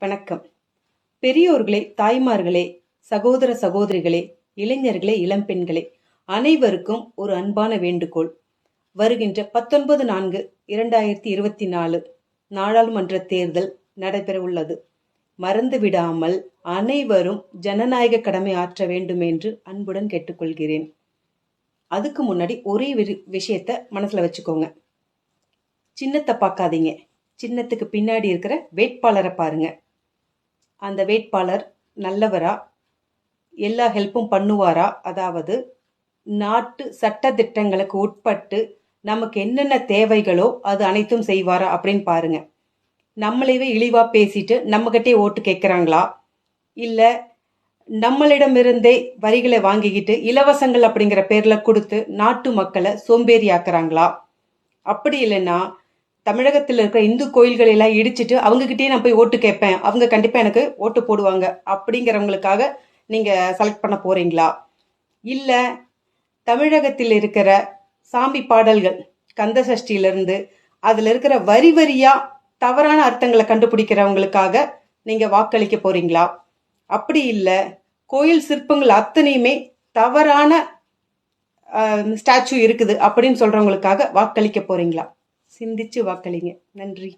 வணக்கம். பெரியோர்களே தாய்மார்களே சகோதர சகோதரிகளே இளைஞர்களே இளம்பெண்களே அனைவருக்கும் ஒரு அன்பான வேண்டுகோள். வருகின்ற பத்தொன்பது நான்கு இரண்டாயிரத்தி இருபத்தி நாலு நாடாளுமன்ற தேர்தல் நடைபெற உள்ளது. மறந்து விடாமல் அனைவரும் ஜனநாயக கடமை ஆற்ற வேண்டும் என்று அன்புடன் கேட்டுக்கொள்கிறேன். அதுக்கு முன்னாடி ஒரே வி- விஷயத்த மனசில் வச்சுக்கோங்க. சின்னத்தை பார்க்காதீங்க. சின்னத்துக்கு பின்னாடி இருக்கிற வேட்பாளரை பாருங்கள் அந்த வேட்பாளர் நல்லவரா? எல்லா ஹெல்ப்பும் பண்ணுவாரா? அதாவது நாட்டு சட்ட திட்டங்களுக்கு உட்பட்டு நமக்கு என்னென்ன தேவைகளோ அது அனைத்தும் செய்வாரா அப்படின்னு பாருங்க. நம்மளைவே இழிவா பேசிட்டு நம்மகிட்டே ஓட்டு கேட்குறாங்களா? இல்லை நம்மளிடமிருந்தே வரிகளை வாங்கிக்கிட்டு இலவசங்கள் அப்படிங்கிற பேரில் கொடுத்து நாட்டு மக்களை சோம்பேறி ஆக்குறாங்களா அப்படி இல்லைன்னா தமிழகத்தில் இருக்கிற இந்து கோயில்களை எல்லாம் இடிச்சிட்டு அவங்கக்கிட்டே நான் போய் ஓட்டு கேட்பேன். அவங்க கண்டிப்பாக எனக்கு ஓட்டு போடுவாங்க. அப்படிங்கிறவங்களுக்காக நீங்கள் செலக்ட் பண்ண போகிறீங்களா இல்லை தமிழகத்தில் இருக்கிற சாமி பாடல்கள் கந்த சஷ்டியிலேருந்து அதில் இருக்கிற வரி வரியாக தவறான அர்த்தங்களை கண்டுபிடிக்கிறவங்களுக்காக நீங்கள் வாக்களிக்க போகிறீங்களா அப்படி இல்லை கோயில் சிற்பங்கள் அத்தனையுமே தவறான ஸ்டாச்சு இருக்குது அப்படின்னு சொல்கிறவங்களுக்காக வாக்களிக்க போகிறீங்களா சிந்திச்சு வாக்களிங்க. நன்றி.